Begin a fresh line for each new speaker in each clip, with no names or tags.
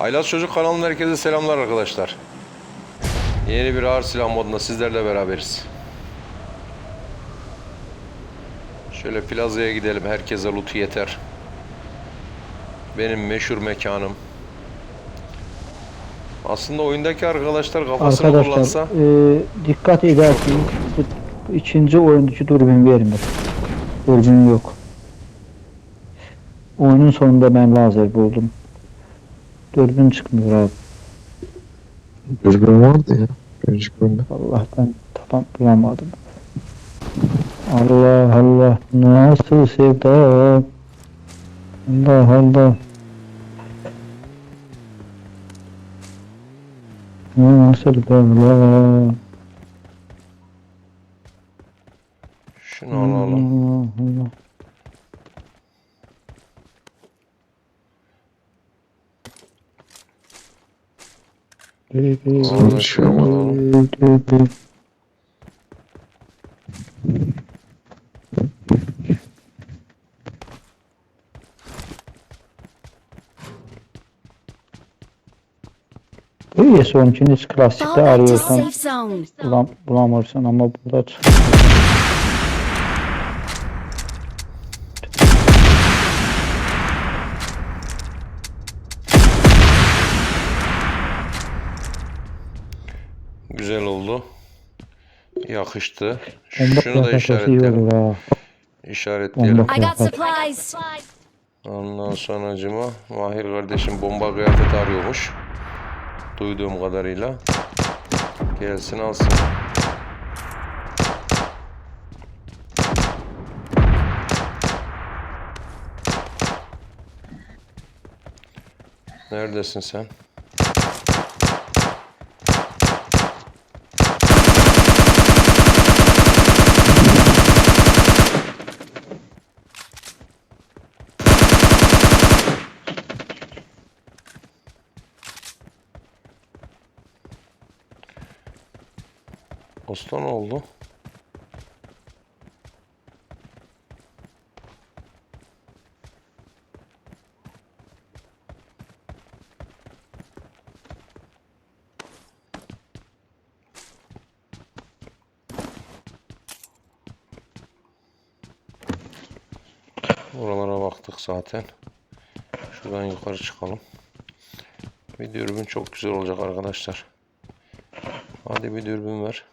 Haylaz Çocuk kanalının herkese selamlar arkadaşlar. Yeni bir ağır silah modunda sizlerle beraberiz. Şöyle plazaya gidelim. Herkese loot'u yeter. Benim meşhur mekanım. Aslında oyundaki arkadaşlar kafasını
Arkadaşlar
kullansa
e, dikkat ederseniz bu ikinci oyundaki dürbün vermir. Dürbün yok. Oyunun sonunda ben lazer buldum. Dürbün çıkmıyor abi.
Dürbün vardı ya. Önceki bölümde.
Allah ben tamam bulamadım. Allah Allah nasıl sevda Allah Allah Nasıl bela
şunu alalım.
Allah Allah
Alalım.
baby. İyi sonuncunu hiç klasikte arıyorsan bulam, bulamazsın ama burada
Güzel oldu. Yakıştı. Şunu da işaretleyelim. İşaretleyelim.
I got supplies.
Ondan sonracıma Mahir kardeşim bomba kıyafeti arıyormuş. Duyduğum kadarıyla. Gelsin alsın. Neredesin sen? Usta ne oldu? Oralara baktık zaten. Şuradan yukarı çıkalım. Bir dürbün çok güzel olacak arkadaşlar. Hadi bir dürbün ver.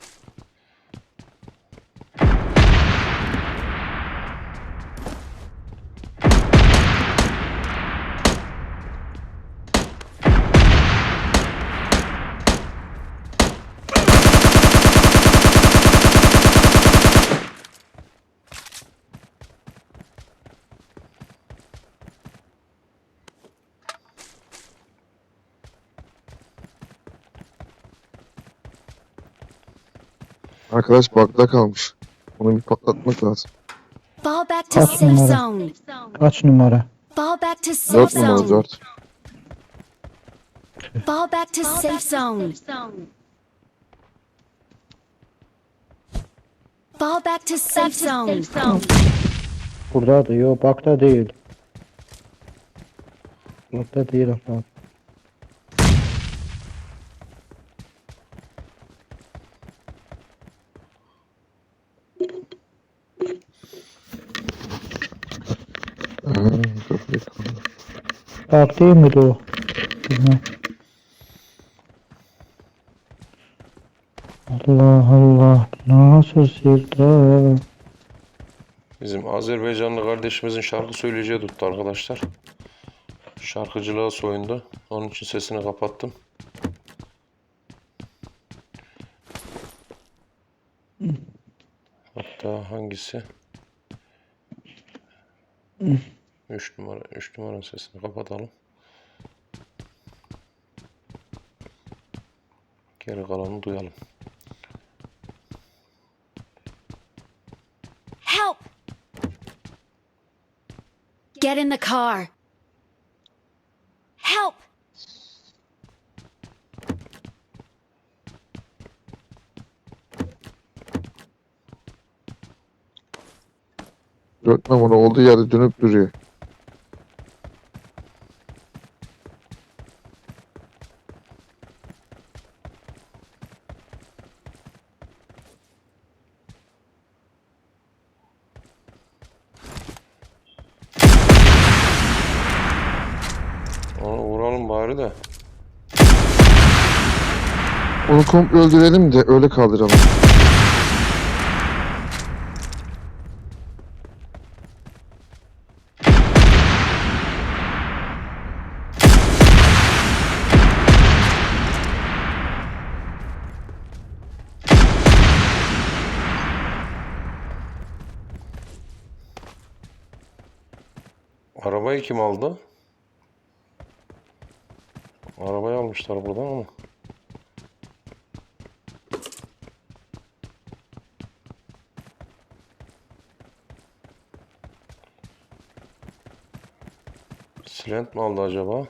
Arkadaş bug'da kalmış. Onu bir patlatmak lazım.
Fall back to
Kaç
safe
numara?
zone.
Kaç numara?
Fall back to safe
4 numara
zone.
4.
Fall back to safe zone. Fall back to safe zone.
Burada da yok bakta değil. Bakta değil abi. Bak değil miydi o? Allah Allah nasıl sevda
Bizim Azerbaycanlı kardeşimizin şarkı söyleyeceği tuttu arkadaşlar. Şarkıcılığa soyundu. Onun için sesini kapattım. Hatta hangisi? 3 numara, 3 numaranın sesini kapatalım. Geri kalanını duyalım.
Help! Get in the car. Help!
Dört numara olduğu yerde dönüp duruyor.
Onu vuralım bari de.
Onu komple öldürelim de öyle kaldıralım.
Arabayı kim aldı? Arabayı almışlar buradan ama. Silent mi aldı acaba?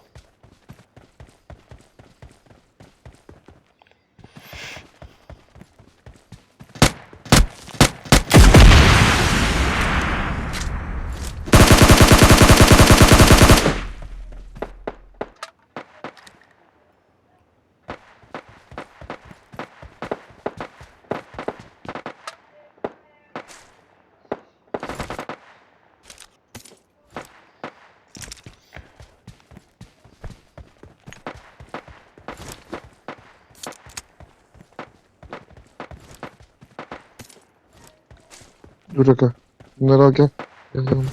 Dur aga. Bunları al gel. Gel yanıma.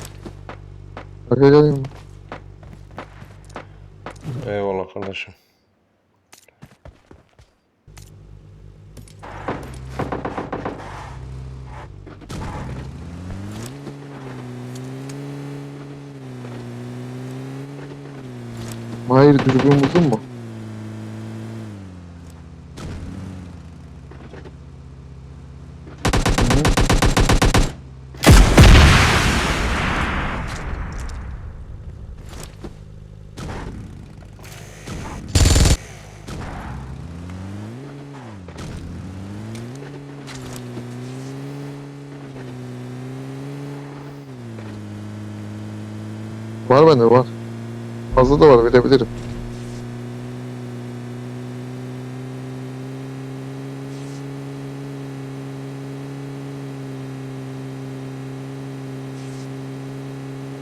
Aga gel yanıma.
Eyvallah kardeşim.
Mahir dürbün uzun mu? Var bende var. Fazla da var verebilirim.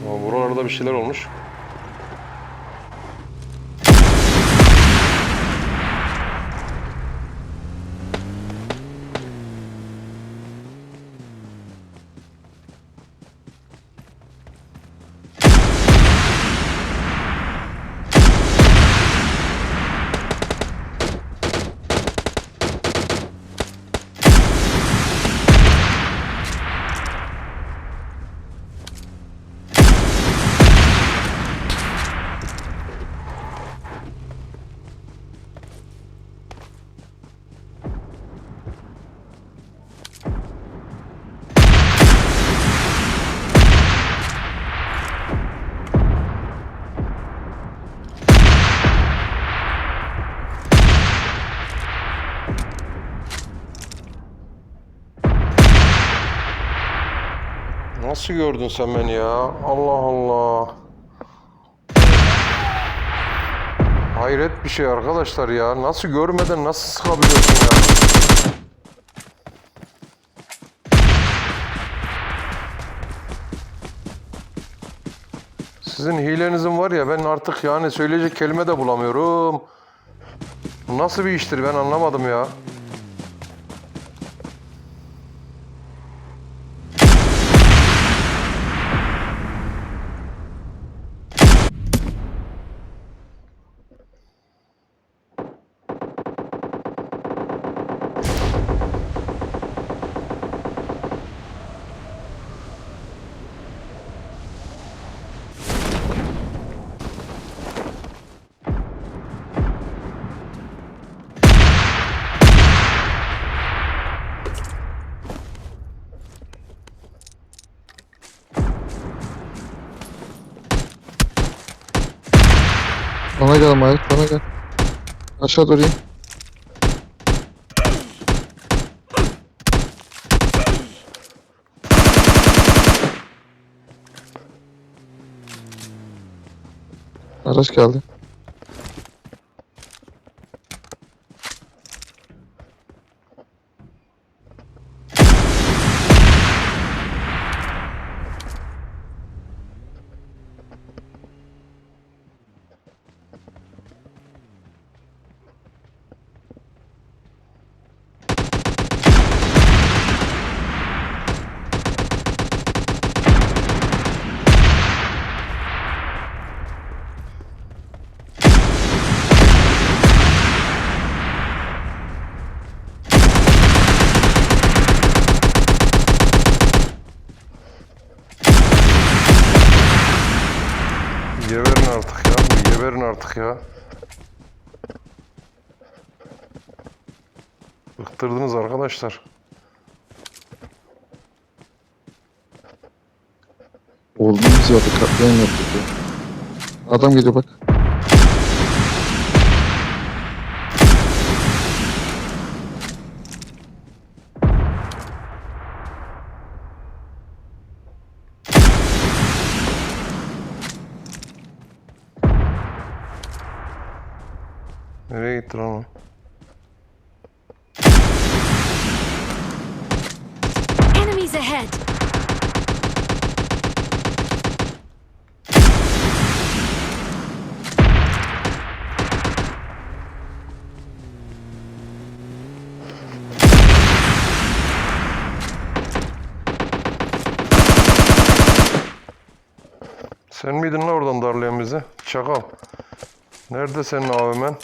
Ama buralarda bir şeyler olmuş. Nasıl gördün sen beni ya? Allah Allah. Hayret bir şey arkadaşlar ya. Nasıl görmeden nasıl sıkabiliyorsun ya? Sizin hilenizin var ya ben artık yani söyleyecek kelime de bulamıyorum. Bu Nasıl bir iştir ben anlamadım ya.
Bana Mahir bana gel. Aşağı doğru in. Araç geldi.
Geberin artık ya. Bıktırdınız arkadaşlar.
Olduğumuz yerde katliam yaptık ya. Adam geliyor bak.
Nereye gitti lan o?
Enemies ahead!
Sen miydin lan oradan darlayan bizi? Çakal. Nerede senin AVM'n?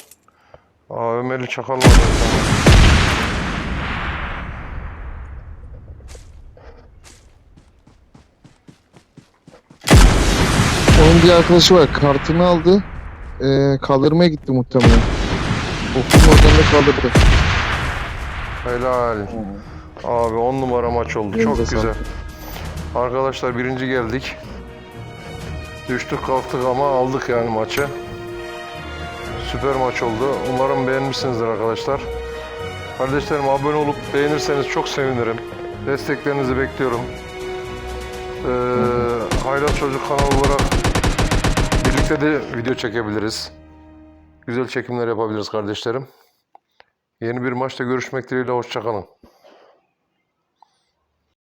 AVM'li çakal var. orada.
Onun bir arkadaşı var. Kartını aldı. Ee, kaldırmaya gitti muhtemelen. Okulun oradan da kaldırdı.
Helal. Abi 10 numara maç oldu. Çok
Elinize
güzel. Arkadaşlar birinci geldik. Düştük kalktık ama aldık yani maçı. Süper maç oldu. Umarım beğenmişsinizdir arkadaşlar. Kardeşlerim abone olup beğenirseniz çok sevinirim. Desteklerinizi bekliyorum. Ee, Haylaz Çocuk kanalı olarak birlikte de video çekebiliriz. Güzel çekimler yapabiliriz kardeşlerim. Yeni bir maçta görüşmek dileğiyle hoşçakalın.